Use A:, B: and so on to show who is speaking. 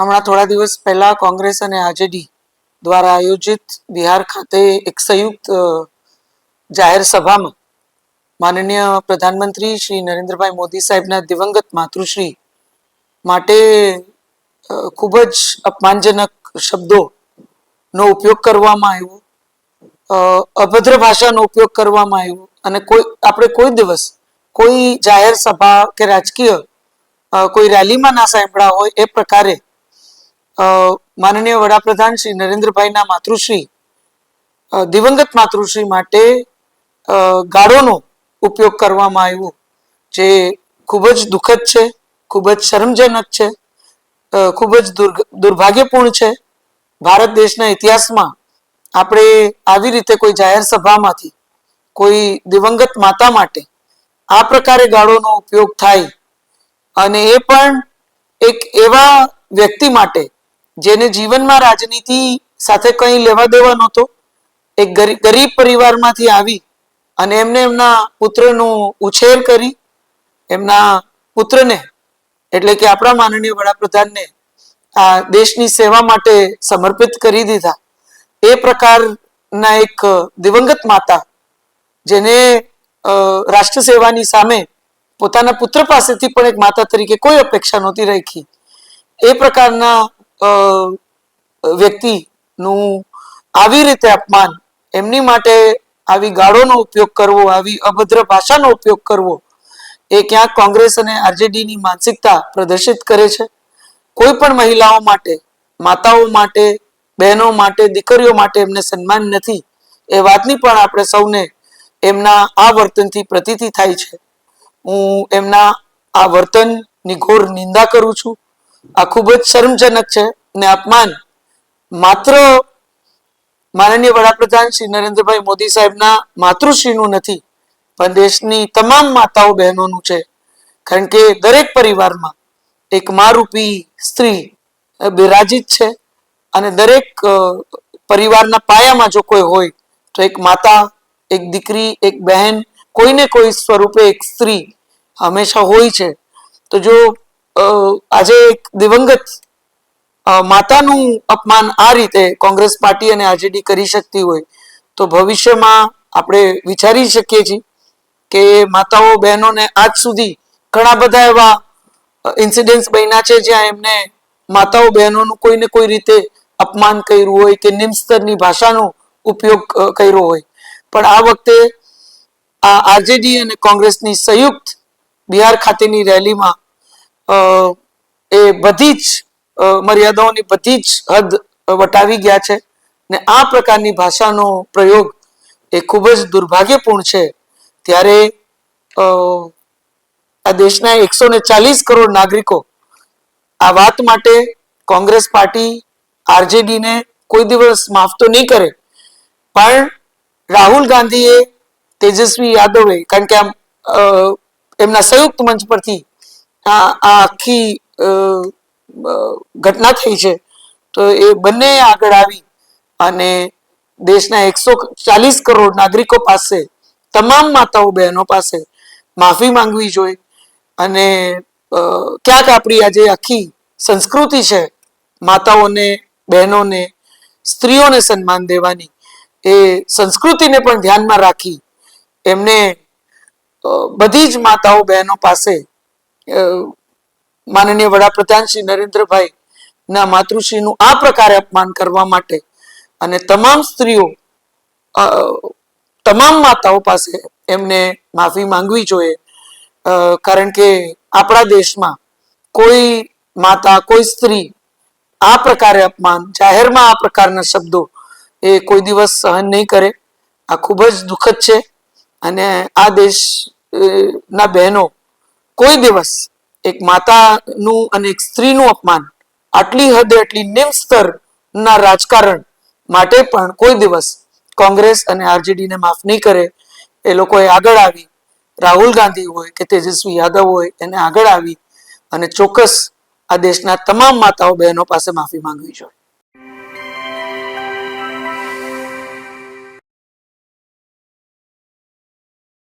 A: હમણાં થોડા દિવસ પહેલા કોંગ્રેસ અને આરજેડી દ્વારા આયોજિત બિહાર ખાતે એક સંયુક્ત જાહેર સભામાં માનનીય પ્રધાનમંત્રી શ્રી નરેન્દ્રભાઈ મોદી સાહેબના દિવંગત માતૃશ્રી માટે ખૂબ જ અપમાનજનક શબ્દોનો ઉપયોગ કરવામાં આવ્યો અભદ્ર ભાષાનો ઉપયોગ કરવામાં આવ્યો અને કોઈ, આપણે કોઈ દિવસ કોઈ જાહેર સભા કે રાજકીય કોઈ રેલીમાં ના સાંભળ્યા હોય એ પ્રકારે માનનીય વડાપ્રધાન શ્રી નરેન્દ્રભાઈના માતૃશ્રી દિવંગત માતૃશ્રી માટે ગાળોનો ઉપયોગ કરવામાં આવ્યો, જે ખૂબ જ દુઃખદ છે, ખૂબ જ શરમજનક છે ખૂબ જ દુર્ભાગ્યપૂર્ણ છે. ભારત દેશના ઇતિહાસમાં આપણે આવી રીતે કોઈ જાહેર સભામાંથી કોઈ દિવંગત માતા માટે આ પ્રકારે ગાળોનો ઉપયોગ થાય અને એ પણ એક એવા વ્યક્તિ માટે જેને જીવનમાં રાજનીતિ સાથે કંઈ લેવા દેવા નહોતો, એક ગરીબ પરિવારમાંથી આવી અને એમને એમના પુત્રનો ઉછેર કરી, એમના પુત્રને, એટલે કે આપણા માનનીય વડાપ્રધાનને આ દેશની સેવા માટે સમર્પિત કરી દીધા. એ પ્રકારના એક દિવંગત માતા, જેને રાષ્ટ્ર સેવાની સામે પોતાના પુત્ર પાસેથી પણ એક માતા તરીકે કોઈ અપેક્ષા નહોતી રાખી. એ પ્રકારના વ્યક્તિનું આવી રીતે અપમાન, એમની માટે આવી ગાળોનો ઉપયોગ કરવો, આવી અભદ્ર ભાષાનો ઉપયોગ કરવો, એ ક્યાંક કોંગ્રેસ અને આરજેડીની માનસિકતા પ્રદર્શિત કરે છે? કોઈ પણ મહિલાઓ માટે, માતાઓ માટે, બહેનો માટે, દીકરીઓ માટે એમને સન્માન નથી, એ વાતની પણ આપણે સૌને એમના આ વર્તનથી પ્રતીતિ થાય છે. હું એમના આ વર્તનની ઘોર નિંદા કરું છું. આ ખૂબ જ શરમજનક છે અને અપમાન. માત્ર માનનીય વડાપ્રધાન શ્રી નરેન્દ્રભાઈ મોદી સાહેબના માતૃશ્રીનું નથી, પણ દેશની તમામ માતાઓ બહેનોનું છે. કારણ કે દરેક પરિવારમાં એક મારૂપી સ્ત્રી બિરાજિત છે અને દરેક પરિવારના પાયામાં જો કોઈ હોય, તો એક માતા, એક દીકરી, એક બહેન, કોઈને કોઈ સ્વરૂપે એક સ્ત્રી હંમેશા હોય છે. તો જો આજે એક દિવંગત માતાનું અપમાન આ રીતે કોંગ્રેસ પાર્ટી અને આરજેડી કરી શકતી હોય, તો ભવિષ્યમાં આપણે વિચારી શકીએ છીએ કે માતાઓ, બહેનોને આજ સુધી ઘણા બધા એવા ઇન્સિડન્ટ્સ બન્યા છે જ્યાં એમને માતાઓ, બહેનોનું કોઈને કોઈ રીતે અપમાન કર્યું હોય કે નિમ્ન સ્તરની ભાષાનો ઉપયોગ કર્યો હોય. પણ આ વખતે આ આરજેડી અને કોંગ્રેસની સંયુક્ત બિહાર ખાતેની રેલીમાં એ બધી જ મર્યાદાઓની બધી જ હદ વટાવી ગયા છે ને આ પ્રકારની ભાષાનો પ્રયોગ એ ખૂબ જ દુર્ભાગ્યપૂર્ણ છે. ત્યારે આ દેશના એકસો ને ચાલીસ કરોડ નાગરિકો આ વાત માટે કોંગ્રેસ પાર્ટી આરજેડીને કોઈ દિવસ માફ તો નહીં કરે. પણ રાહુલ ગાંધીએ તેજસ્વી યાદવે, કારણ કે આમ એમના સંયુક્ત મંચ પરથી આ આખી ઘટના થઈ છે. તો એ બંને આગળ આવી અને દેશના એકસો ચાલીસ કરોડ નાગરિકો પાસે, તમામ માતાઓ બહેનો પાસે માફી માંગવી જોઈએ. અને ક્યાંક આપણી આજે આખી સંસ્કૃતિ છે, માતાઓને, બહેનોને, સ્ત્રીઓને સન્માન દેવાની, એ સંસ્કૃતિને પણ ધ્યાનમાં રાખી એમને બધી જ માતાઓ બહેનો પાસે માનનીય વડાપ્રધાન શ્રી નરેન્દ્રભાઈ ના માતૃશ્રીનું આ પ્રકારે અપમાન કરવા માટે અને તમામ સ્ત્રીઓ તમામ માતાઓ પાસે એમને માફી માંગવી જોઈએ. કારણ કે આપણા દેશમાં કોઈ માતા, કોઈ સ્ત્રી આ પ્રકારે અપમાન, જાહેરમાં આ પ્રકારના શબ્દો એ કોઈ દિવસ સહન નહીં કરે. આ ખૂબ જ દુઃખદ છે. અને આ દેશ ના બહેનો કોઈ દિવસ એક માતાનું અને એક સ્ત્રીનું અપમાન આટલી હદે આટલી નિમ્ન સ્તરના રાજકારણ માટે પણ કોઈ દિવસ કોંગ્રેસ અને આરજેડીને માફ નહીં કરે. એ લોકોએ આગળ આવી. રાહુલ ગાંધી હોય કે તેજસ્વી યાદવ હોય એને આગળ આવી અને ચોક્કસ આ દેશના તમામ માતાઓ બહેનો પાસે માફી માંગવી જોઈએ.